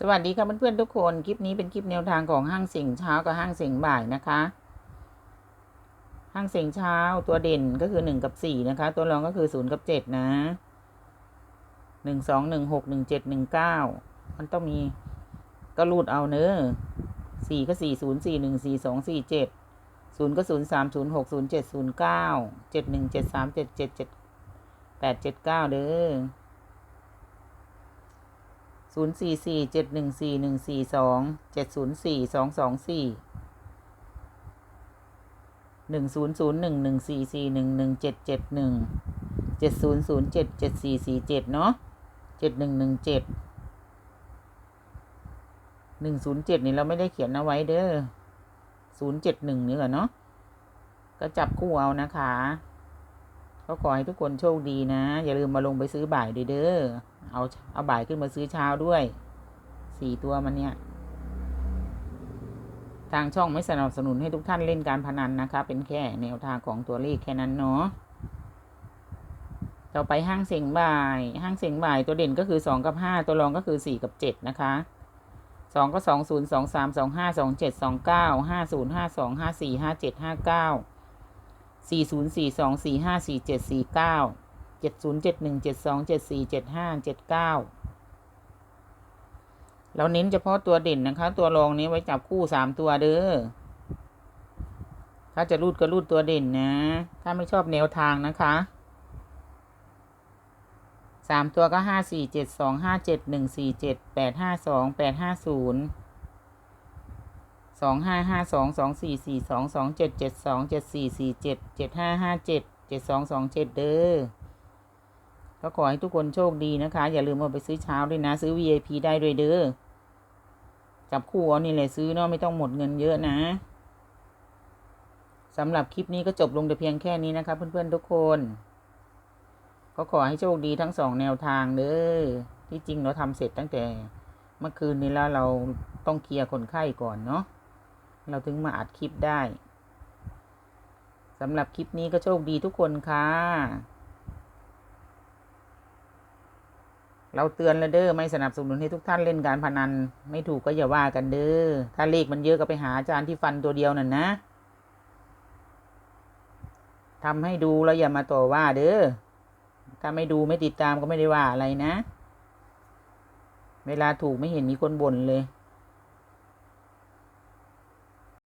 สวัสดีค่ะเพื่อนๆทุกคน คลิปนี้เป็นคลิปแนวทางของห้างเสียงเช้ากับห้างเสียงบ่ายนะคะ ห้างเสียงเช้าตัวเด่นก็คือหนึ่งกับสี่นะคะ ตัวรองก็คือศูนย์กับเจ็ดนะหนึ่งสองหนึ่งหกหนึ่งเจ็ดหนึ่งเก้ามันต้องมีก็รูดเอาเนอะสี่ก็สี่ศูนย์สี่หนึ่งสี่สองสี่เจ็ดศูนย์ก็ศูนย์สามศูนย์หกศูนย์เจ็ดศูนย์เก้าเจ็ดหนึ่งเจ็ดสามเจ็ดเจ็ดเจ็ดแปดเจ็ดเก้าเด้อ ศูนย์สี่สี่เจ็ดหนึ่งสี่หนึ่งสี่สองเจ็ดศูนย์สี่สองสองสี่หนึ่งศูนย์ศูนย์หนึ่งหนึ่งสี่สี่หนึ่งหนึ่งเจ็ดเจ็ดหนึ่งเจ็ดศูนย์ศูนย์เจ็ดเจ็ดสี่สี่เจ็ดเนาะเจ็ดหนึ่งหนึ่งเจ็ดหนึ่งศูนย์เจ็ดนี่เราไม่ได้เขียนเอาไว้เด้อศูนย์เจ็ดหนึ่งนี่แหละเนาะก็จับคู่เอานะคะ ก็ขอให้ทุกคนโชคดีนะ อย่าลืมมาลงไปซื้อบ่ายด้วยเด้อเอาเอาบ่ายขึ้นมาซื้อเช้าด้วยสี่ตัวมันเนี่ย ทางช่องไม่สนับสนุนให้ทุกท่านเล่นการพนันนะคะ เป็นแค่แนวทางของตัวเลขแค่นั้นเนาะต่อไปห้างเสียงบ่าย ห้างเสียงบ่ายตัวเด่นก็คือสองกับห้าตัวรองก็คือสี่กับเจ็ดนะคะสองก็สองศูนย์สองสามสองห้าสองเจ็ดสองเก้าห้าศูนย์ห้าสองห้าสี่ห้าเจ็ดห้าเก้า สี่ศูนย์สี่สองสี่ห้าสี่เจ็ดสี่เก้าเจ็ดศูนย์เจ็ดหนึ่งเจ็ดสองเจ็ดสี่เจ็ดห้าเจ็ดเก้าเราเน้นเฉพาะตัวเด่นนะคะ ตัวรองนี้ไว้จับคู่สามตัวเด้อ ถ้าจะรูดก็รูดตัวเด่นนะ ถ้าไม่ชอบแนวทางนะคะสามตัวก็ห้าสี่เจ็ดสองห้าเจ็ดหนึ่งสี่เจ็ดแปดห้าสองแปดห้าศูนย์ สองห้าห้าสองสองสี่สี่สองสองเจ็ดเจ็ดสองเจ็ดสี่สี่เจ็ดเจ็ดห้าห้าเจ็ดเจ็ดสองสองเจ็ดเด้อก็ขอให้ทุกคนโชคดีนะคะ อย่าลืมเอาไปซื้อเช้าด้วยนะ ซื้อ VIP ได้ด้วยเด้อจับคู่เอานี่แหละซื้อเนาะไม่ต้องหมดเงินเยอะนะสำหรับคลิปนี้ก็จบลงแต่เพียงแค่นี้นะคะ เพื่อนๆทุกคน ก็ขอให้โชคดีทั้งสองแนวทางเด้อที่จริงเราทำเสร็จตั้งแต่เมื่อคืนนี้แล้วเราต้องเคลียร์คนไข้ก่อนเนาะ เราถึงมาอัดคลิปได้สำหรับคลิปนี้ก็โชคดีทุกคนค่ะ เราเตือนแล้วเด้อไม่สนับสนุนให้ทุกท่านเล่นการพนัน ไม่ถูกก็อย่าว่ากันเด้อ ถ้าเลขมันเยอะก็ไปหาอาจารย์ที่ฟันตัวเดียวนั่นนะทำให้ดูแล้วอย่ามาต่อว่าเด้อ ถ้าไม่ดูไม่ติดตามก็ไม่ได้ว่าอะไรนะ เวลาถูกไม่เห็นมีคนบ่นเลย